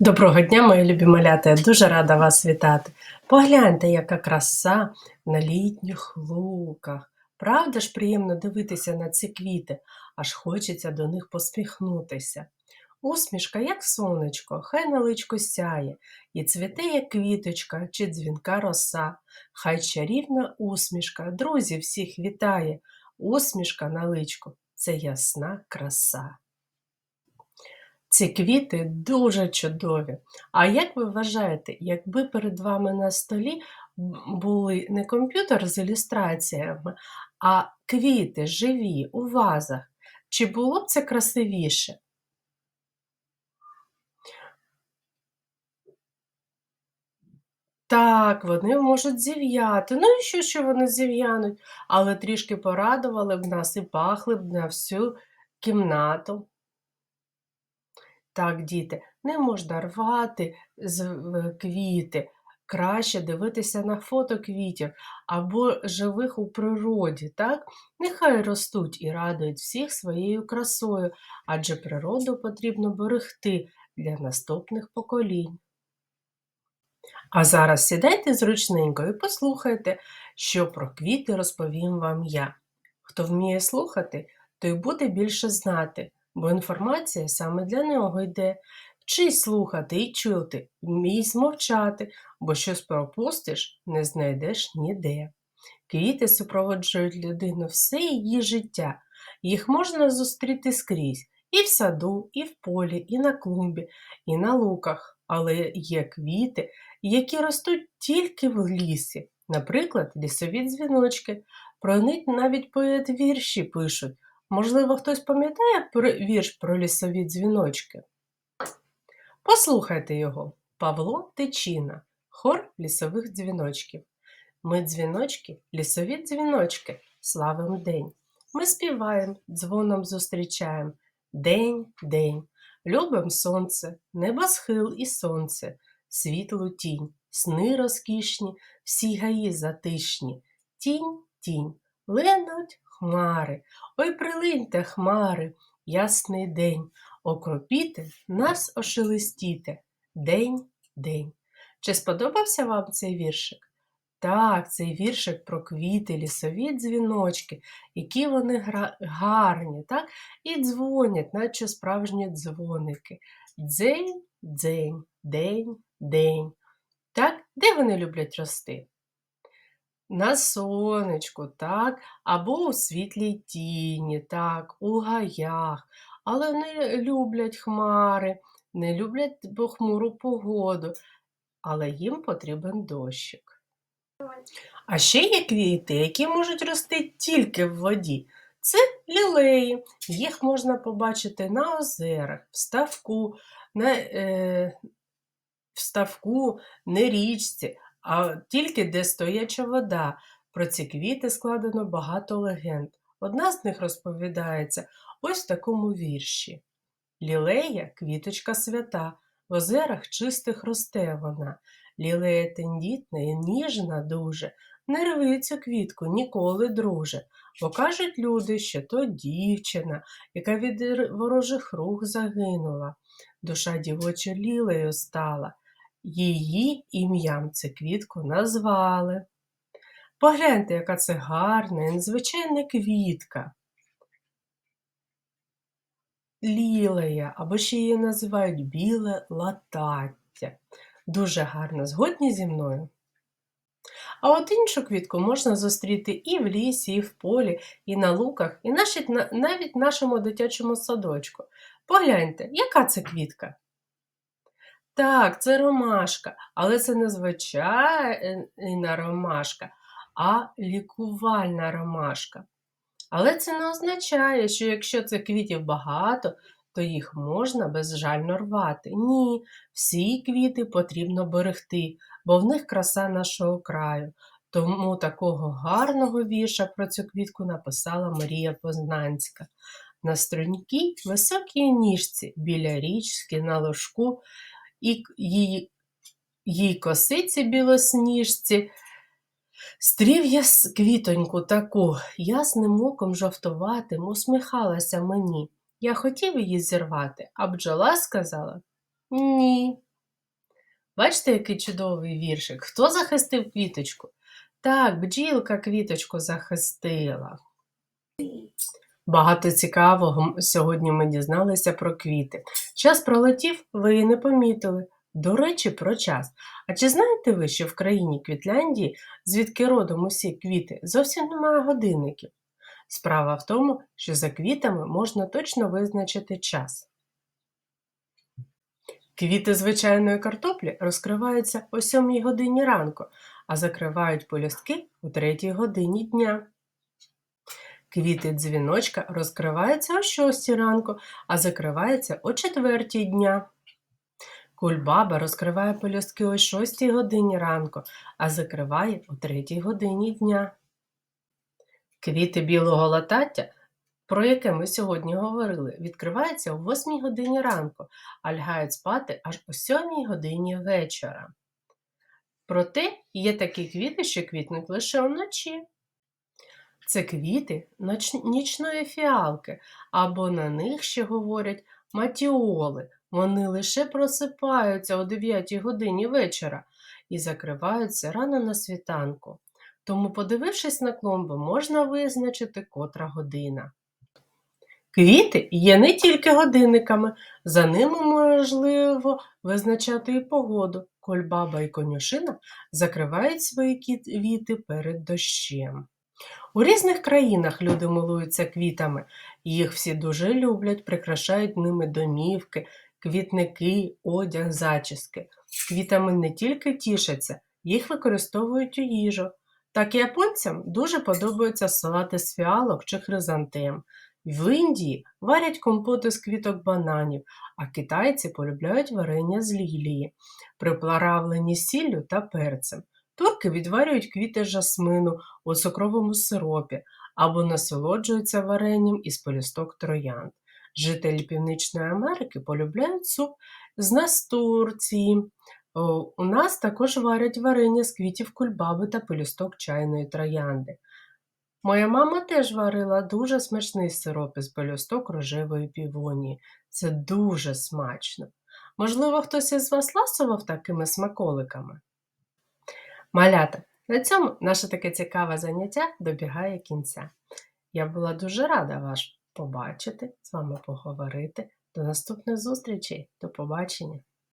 Доброго дня, мої любі малята, я дуже рада вас вітати. Погляньте, яка краса на літніх луках. Правда ж приємно дивитися на ці квіти, аж хочеться до них посміхнутися. Усмішка, як сонечко, хай на личко сяє, і цвіте, як квіточка чи дзвінка роса. Хай чарівна усмішка, друзів всіх вітає. Усмішка на личку це ясна краса. Ці квіти дуже чудові. А як ви вважаєте, якби перед вами на столі були не комп'ютер з ілюстраціями, а квіти живі у вазах, чи було б це красивіше? Так, вони можуть зів'яти. Ну і що, що вони зів'януть, але трішки порадували б нас і пахли б на всю кімнату. Так, діти, не можна рвати квіти. Краще дивитися на фото квітів або живих у природі, так? Нехай ростуть і радують всіх своєю красою, адже природу потрібно берегти для наступних поколінь. А зараз сідайте зручненько і послухайте, що про квіти розповім вам я. Хто вміє слухати, той буде більше знати, бо інформація саме для нього йде. Вчись слухати і чути, вмій змовчати, бо щось пропустиш, не знайдеш ніде. Квіти супроводжують людину все її життя. Їх можна зустріти скрізь і в саду, і в полі, і на клумбі, і на луках. Але є квіти, які ростуть тільки в лісі, наприклад, лісові дзвіночки. Про них навіть поет вірші пишуть. Можливо, хтось пам'ятає вірш про лісові дзвіночки? Послухайте його. Павло Тичина, хор лісових дзвіночків. Ми дзвіночки, лісові дзвіночки, славим день. Ми співаємо, дзвоном зустрічаємо. День, день. Любим сонце, небосхил і сонце, світлу тінь, сни розкішні, всі гаї затишні. Тінь, тінь, ленуть хмари. Ой, прилиньте, хмари, ясний день, окропіте, нас ошелестіте. День, день. Чи сподобався вам цей віршик? Так, цей віршик про квіти, лісові дзвіночки, які вони гарні, так? І дзвонять, наче справжні дзвоники. Дзень, дзень, день, день. Так, де вони люблять рости? На сонечку, так, або у світлій тіні, так, у гаях, але не люблять хмари, не люблять похмуру погоду, але їм потрібен дощик. А ще є квіти, які можуть рости тільки в воді. Це лілеї. Їх можна побачити на озерах, в ставку, на, е, в ставку, на річці, а тільки де стояча вода. Про ці квіти складено багато легенд. Одна з них розповідається ось в такому вірші. Лілея квіточка свята, в озерах чистих росте вона. Лілея тендітна і ніжна дуже, не рви цю квітку ніколи, друже, бо кажуть люди, що то дівчина, яка від ворожих рук загинула. Душа дівоча лілею стала. Її ім'ям цю квітку назвали. Погляньте, яка це гарна незвичайна квітка. Лілея, або ще її називають біле латаття. Дуже гарно, згодні зі мною. А от іншу квітку можна зустріти і в лісі, і в полі, і на луках, і навіть в нашому дитячому садочку. Погляньте, яка це квітка? Так, це ромашка, але це не звичайна ромашка, а лікувальна ромашка. Але це не означає, що якщо цих квітів багато, то їх можна безжально рвати. Ні, всі квіти потрібно берегти, бо в них краса нашого краю. Тому такого гарного вірша про цю квітку написала Марія Познанська. На струнькій високій ніжці біля річки на ложку і її, їй косиці білосніжці. Стрів я квітоньку таку, ясним оком жовтуватим, усміхалася мені. Я хотів її зірвати, а бджола сказала Ні. Бачите, який чудовий віршик? Хто захистив квіточку? Так, бджілка квіточку захистила. Багато цікавого сьогодні ми дізналися про квіти. Час пролетів, ви і не помітили. До речі, про час. А чи знаєте ви, що в країні Квітляндії, звідки родом усі квіти, зовсім немає годинників? Справа в тому, що за квітами можна точно визначити час. Квіти звичайної картоплі розкриваються о 7 годині ранку, а закривають полюстки о 3 годині дня. Квіти дзвіночка розкриваються о 6 ранку, а закриваються о 4 дня. Кульбаба розкриває пелюстки о 6 годині ранку, а закриває о 3 годині дня. Квіти білого латаття, про яке ми сьогодні говорили, відкриваються о 8 годині ранку, а лягають спати аж о 7 годині вечора. Проте є такі квіти, що квітнуть лише вночі. Це квіти нічної фіалки, або на них ще говорять матіоли. Вони лише просипаються о 9 годині вечора і закриваються рано на світанку. Тому, подивившись на клумби, можна визначити котра година. Квіти є не тільки годинниками, за ними можливо визначати і погоду. Кольбаба і конюшина закривають свої квіти перед дощем. У різних країнах люди милуються квітами, їх всі дуже люблять, прикрашають ними домівки, квітники, одяг, зачіски. Квітами не тільки тішаться, їх використовують у їжу. Так японцям дуже подобаються салати з фіалок чи хризантем. В Індії варять компоти з квіток бананів, а китайці полюбляють варення з лілії, приправлені сіллю та перцем. Турки відварюють квіти жасмину у цукровому сиропі або насолоджуються варенням із полісток троянд. Жителі Північної Америки полюбляють суп з настурції. У нас також варять варення з квітів кульбаби та пелюсток чайної троянди. Моя мама теж варила дуже смачний сироп із пелюсток рожевої півонії. Це дуже смачно. Можливо, хтось із вас ласував такими смаколиками? Малята, на цьому наше таке цікаве заняття добігає кінця. Я була дуже рада вас побачити, з вами поговорити. До наступних зустрічей. До побачення!